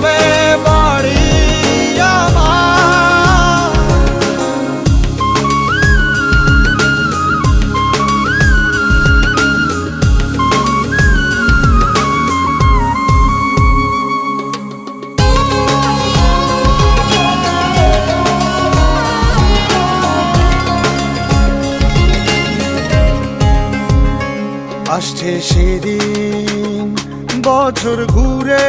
যাবে বাড়ি আসছে সেদিন বছর ঘুরে